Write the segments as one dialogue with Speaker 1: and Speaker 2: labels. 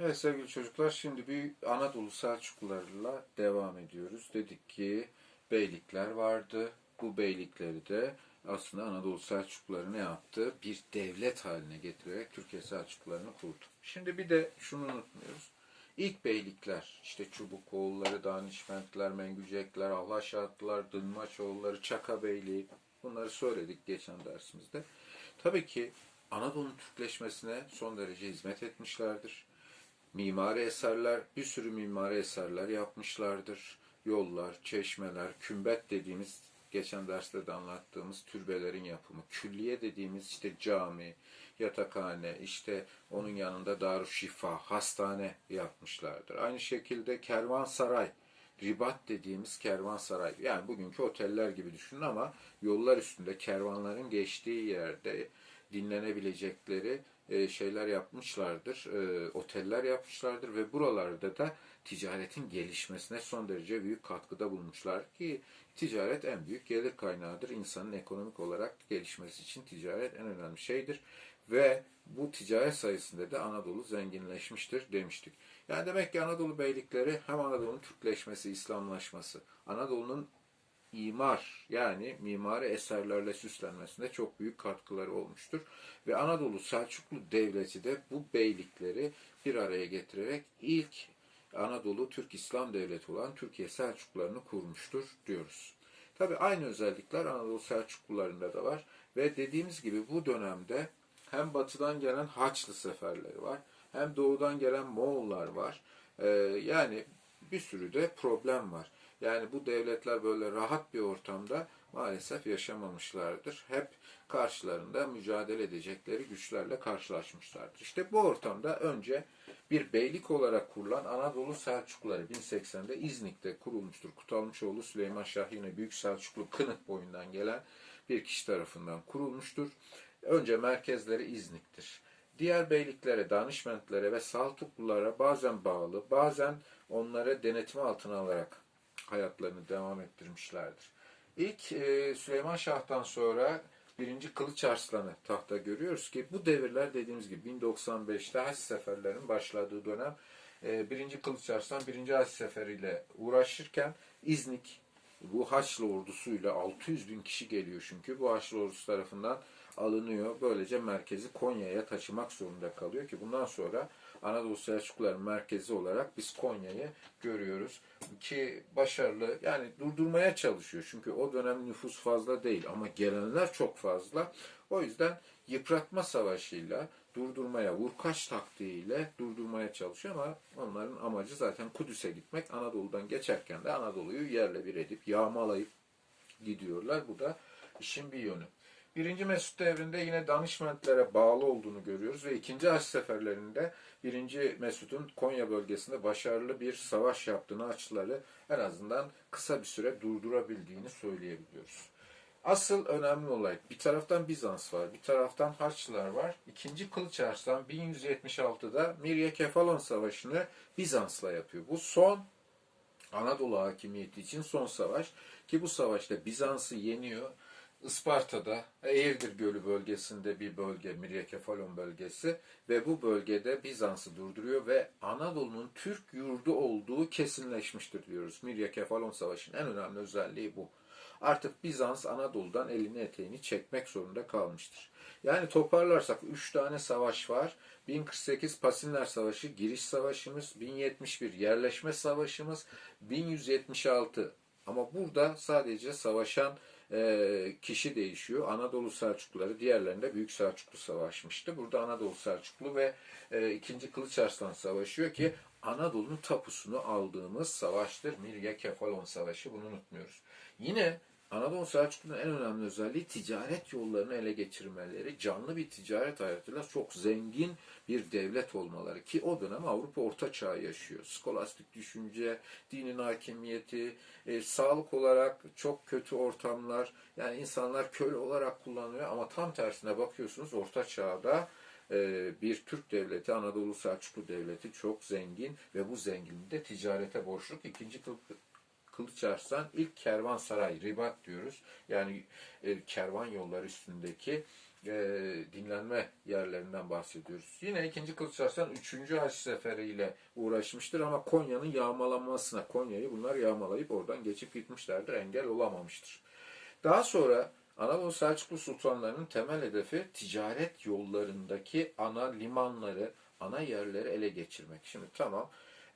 Speaker 1: Evet sevgili çocuklar şimdi bir Anadolu Selçuklularla devam ediyoruz. Dedik ki beylikler vardı. Bu beylikleri de aslında Anadolu Selçukluları ne yaptı? Bir devlet haline getirerek Türkiye Selçuklularını kurdu. Şimdi bir de şunu unutmuyoruz. İlk beylikler işte Çubukoğulları, Danişmentler, Mengücekler, Ahlaşatlılar, Dınmaçoğulları, Çaka Beyliği bunları söyledik geçen dersimizde. Tabii ki Anadolu'nun Türkleşmesine son derece hizmet etmişlerdir. Mimari eserler, bir sürü mimari eserler yapmışlardır. Yollar, çeşmeler, kümbet dediğimiz, geçen derste de anlattığımız türbelerin yapımı, külliye dediğimiz işte cami, yatakhane, işte onun yanında darüşşifa, hastane yapmışlardır. Aynı şekilde kervansaray, ribat dediğimiz kervansaray, yani bugünkü oteller gibi düşünün ama yollar üstünde kervanların geçtiği yerde dinlenebilecekleri e, şeyler yapmışlardır, e, oteller yapmışlardır ve buralarda da ticaretin gelişmesine son derece büyük katkıda bulmuşlar ki ticaret en büyük gelir kaynağıdır. İnsanın ekonomik olarak gelişmesi için ticaret en önemli şeydir ve bu ticaret sayesinde de Anadolu zenginleşmiştir demiştik. Yani demek ki Anadolu beylikleri hem Anadolu'nun Türkleşmesi, İslamlaşması, Anadolu'nun imar yani mimari eserlerle süslenmesinde çok büyük katkıları olmuştur. Ve Anadolu Selçuklu Devleti de bu beylikleri bir araya getirerek ilk Anadolu Türk İslam Devleti olan Türkiye Selçuklularını kurmuştur diyoruz. Tabi aynı özellikler Anadolu Selçuklularında da var ve dediğimiz gibi bu dönemde hem batıdan gelen Haçlı seferleri var hem doğudan gelen Moğollar var. Ee, yani bir sürü de problem var. Yani bu devletler böyle rahat bir ortamda maalesef yaşamamışlardır. Hep karşılarında mücadele edecekleri güçlerle karşılaşmışlardır. İşte bu ortamda önce bir beylik olarak kurulan Anadolu Selçukluları 1080'de İznik'te kurulmuştur. Kutalmışoğlu Süleyman Şah yine Büyük Selçuklu Kınık boyundan gelen bir kişi tarafından kurulmuştur. Önce merkezleri İznik'tir. Diğer beyliklere, danışmentlere ve Saltuklulara bazen bağlı, bazen onlara denetimi altına alarak hayatlarını devam ettirmişlerdir. İlk e, Süleyman Şah'tan sonra birinci Kılıç Arslan'ı tahta görüyoruz ki bu devirler dediğimiz gibi 1095'te Haç seferlerinin başladığı dönem e, birinci Kılıç Arslan birinci Haç seferiyle uğraşırken İznik bu Haçlı ordusuyla 600 bin kişi geliyor çünkü bu Haçlı ordusu tarafından alınıyor. Böylece merkezi Konya'ya taşımak zorunda kalıyor ki bundan sonra Anadolu Selçukluların merkezi olarak biz Konya'yı görüyoruz. Ki başarılı yani durdurmaya çalışıyor. Çünkü o dönem nüfus fazla değil ama gelenler çok fazla. O yüzden yıpratma savaşıyla durdurmaya, vurkaç taktiğiyle durdurmaya çalışıyor ama onların amacı zaten Kudüs'e gitmek. Anadolu'dan geçerken de Anadolu'yu yerle bir edip yağmalayıp gidiyorlar. Bu da işin bir yönü. Birinci Mesut devrinde yine danışmentlere bağlı olduğunu görüyoruz ve ikinci Haç seferlerinde birinci Mesut'un Konya bölgesinde başarılı bir savaş yaptığını Haçlıları en azından kısa bir süre durdurabildiğini söyleyebiliyoruz. Asıl önemli olay bir taraftan Bizans var, bir taraftan Haçlılar var. İkinci Kılıç Arslan 1176'da Mirye Kefalon Savaşı'nı Bizans'la yapıyor. Bu son Anadolu hakimiyeti için son savaş ki bu savaşta Bizans'ı yeniyor. Isparta'da Eğirdir Gölü bölgesinde bir bölge Miryakefalon bölgesi ve bu bölgede Bizans'ı durduruyor ve Anadolu'nun Türk yurdu olduğu kesinleşmiştir diyoruz. Miryakefalon Savaşı'nın en önemli özelliği bu. Artık Bizans Anadolu'dan elini eteğini çekmek zorunda kalmıştır. Yani toparlarsak 3 tane savaş var. 1048 Pasinler Savaşı, giriş savaşımız, 1071 yerleşme savaşımız, 1176 ama burada sadece savaşan e, kişi değişiyor. Anadolu Selçukluları diğerlerinde Büyük Selçuklu savaşmıştı. Burada Anadolu Selçuklu ve e, 2. Kılıç Arslan savaşıyor ki Anadolu'nun tapusunu aldığımız savaştır. Mirya Kefalon Savaşı bunu unutmuyoruz. Yine Anadolu Selçuklu'nun en önemli özelliği ticaret yollarını ele geçirmeleri, canlı bir ticaret hayatıyla çok zengin bir devlet olmaları ki o dönem Avrupa Orta Çağı yaşıyor. Skolastik düşünce, dinin hakimiyeti, e, sağlık olarak çok kötü ortamlar, yani insanlar köle olarak kullanılıyor ama tam tersine bakıyorsunuz Orta Çağ'da e, bir Türk devleti, Anadolu Selçuklu devleti çok zengin ve bu zenginliği de ticarete borçluk. 2. Kılıçarslan ilk kervansaray, ribat diyoruz. Yani e, kervan yolları üstündeki e, dinlenme yerlerinden bahsediyoruz. Yine 2. Kılıçarslan 3. Haç Seferi'yle uğraşmıştır ama Konya'nın yağmalanmasına, Konya'yı bunlar yağmalayıp oradan geçip gitmişlerdir, engel olamamıştır. Daha sonra Anadolu Selçuklu sultanlarının temel hedefi ticaret yollarındaki ana limanları, ana yerleri ele geçirmek. Şimdi tamam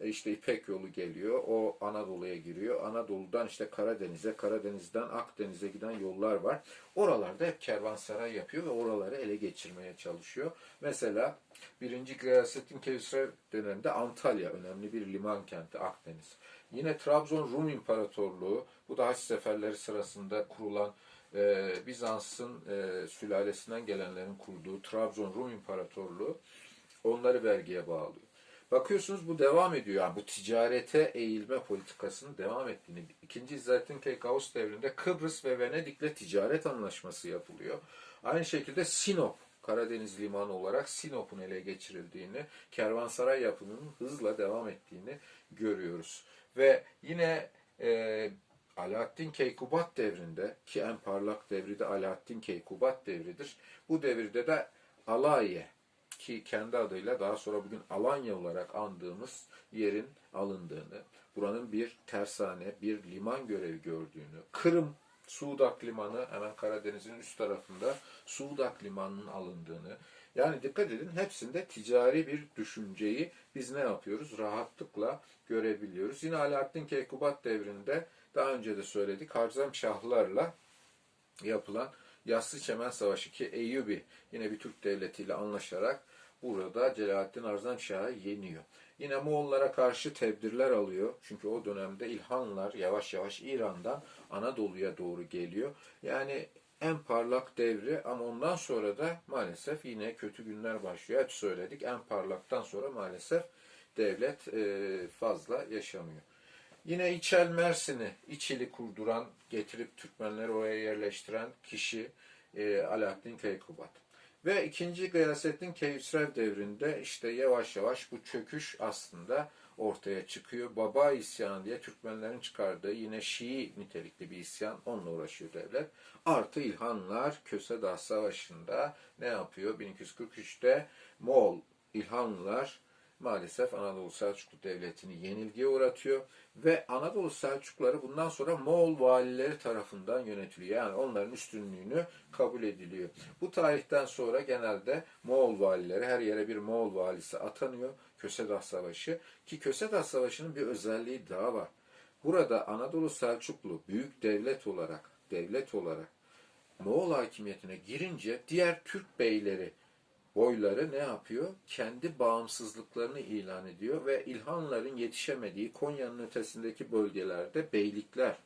Speaker 1: işte İpek yolu geliyor, o Anadolu'ya giriyor. Anadolu'dan işte Karadeniz'e, Karadeniz'den Akdeniz'e giden yollar var. Oralarda hep kervansaray yapıyor ve oraları ele geçirmeye çalışıyor. Mesela 1. Gıyasettin Kevser döneminde Antalya önemli bir liman kenti Akdeniz. Yine Trabzon Rum İmparatorluğu, bu da Haç seferleri sırasında kurulan e, Bizans'ın e, sülalesinden gelenlerin kurduğu Trabzon Rum İmparatorluğu onları vergiye bağlıyor. Bakıyorsunuz bu devam ediyor. Yani bu ticarete eğilme politikasının devam ettiğini. İkinci İzzettin Keykaus devrinde Kıbrıs ve Venedik'le ticaret anlaşması yapılıyor. Aynı şekilde Sinop, Karadeniz limanı olarak Sinop'un ele geçirildiğini, kervansaray yapımının hızla devam ettiğini görüyoruz. Ve yine e, Alaaddin Keykubat devrinde ki en parlak devri de Alaaddin Keykubat devridir. Bu devirde de Alaye ki kendi adıyla daha sonra bugün Alanya olarak andığımız yerin alındığını, buranın bir tersane, bir liman görevi gördüğünü, Kırım Suudak Limanı hemen Karadeniz'in üst tarafında Suudak Limanı'nın alındığını, yani dikkat edin hepsinde ticari bir düşünceyi biz ne yapıyoruz? Rahatlıkla görebiliyoruz. Yine Alaaddin Keykubat devrinde daha önce de söyledik Harzem Şahlarla yapılan Yassı Çemen Savaşı ki Eyyubi yine bir Türk devletiyle anlaşarak burada Celalettin Arzan Şah'ı yeniyor. Yine Moğollara karşı tedbirler alıyor. Çünkü o dönemde İlhanlar yavaş yavaş İran'dan Anadolu'ya doğru geliyor. Yani en parlak devri ama ondan sonra da maalesef yine kötü günler başlıyor. Hep söyledik en parlaktan sonra maalesef devlet e, fazla yaşamıyor. Yine İçel Mersin'i, İçil'i kurduran, getirip Türkmenleri oraya yerleştiren kişi e, Alaaddin Keykubat. Ve ikinci Gıyasettin Keyhüsrev devrinde işte yavaş yavaş bu çöküş aslında ortaya çıkıyor. Baba isyanı diye Türkmenlerin çıkardığı yine Şii nitelikli bir isyan onunla uğraşıyor devlet. Artı İlhanlar Köse Dağ Savaşı'nda ne yapıyor? 1243'te Moğol İlhanlılar maalesef Anadolu Selçuklu Devleti'ni yenilgiye uğratıyor ve Anadolu Selçukluları bundan sonra Moğol valileri tarafından yönetiliyor. Yani onların üstünlüğünü kabul ediliyor. Bu tarihten sonra genelde Moğol valileri her yere bir Moğol valisi atanıyor. Kösedah Savaşı ki Kösedah Savaşı'nın bir özelliği daha var. Burada Anadolu Selçuklu büyük devlet olarak devlet olarak Moğol hakimiyetine girince diğer Türk beyleri boyları ne yapıyor? Kendi bağımsızlıklarını ilan ediyor ve İlhanların yetişemediği Konya'nın ötesindeki bölgelerde beylikler,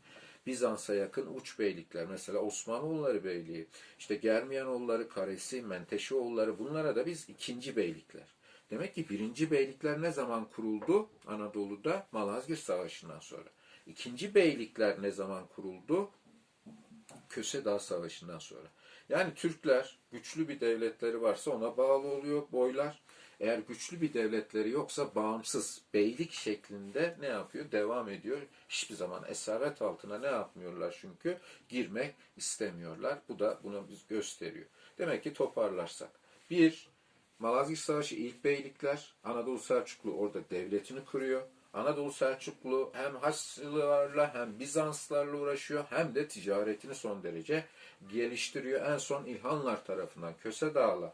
Speaker 1: Bizans'a yakın uç beylikler, mesela Osmanoğulları Beyliği, işte Germiyanoğulları, Karesi, Menteşeoğulları bunlara da biz ikinci beylikler. Demek ki birinci beylikler ne zaman kuruldu? Anadolu'da Malazgirt Savaşı'ndan sonra. İkinci beylikler ne zaman kuruldu? Köse Dağ Savaşı'ndan sonra. Yani Türkler güçlü bir devletleri varsa ona bağlı oluyor boylar. Eğer güçlü bir devletleri yoksa bağımsız beylik şeklinde ne yapıyor? Devam ediyor. Hiçbir zaman esaret altına ne yapmıyorlar çünkü? Girmek istemiyorlar. Bu da bunu biz gösteriyor. Demek ki toparlarsak. Bir, Malazgirt Savaşı ilk beylikler. Anadolu Selçuklu orada devletini kuruyor. Anadolu Selçuklu hem Haçlılarla hem Bizanslarla uğraşıyor hem de ticaretini son derece geliştiriyor. En son İlhanlar tarafından Köse Dağı'la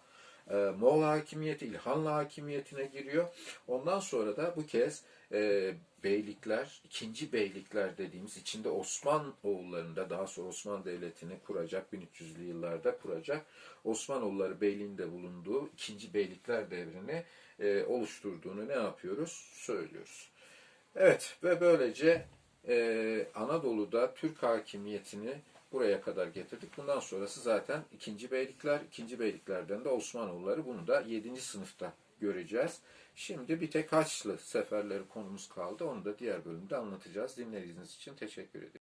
Speaker 1: e, Moğol hakimiyeti İlhanlı hakimiyetine giriyor. Ondan sonra da bu kez e, beylikler, ikinci beylikler dediğimiz içinde Osman oğullarında daha sonra Osmanlı Devleti'ni kuracak 1300'lü yıllarda kuracak Osmanoğulları beyliğinde bulunduğu ikinci beylikler devrini e, oluşturduğunu ne yapıyoruz? Söylüyoruz. Evet ve böylece e, Anadolu'da Türk hakimiyetini buraya kadar getirdik. Bundan sonrası zaten ikinci beylikler, ikinci beyliklerden de Osmanoğulları bunu da 7. sınıfta göreceğiz. Şimdi bir tek Haçlı seferleri konumuz kaldı. Onu da diğer bölümde anlatacağız. Dinlediğiniz için teşekkür ederim.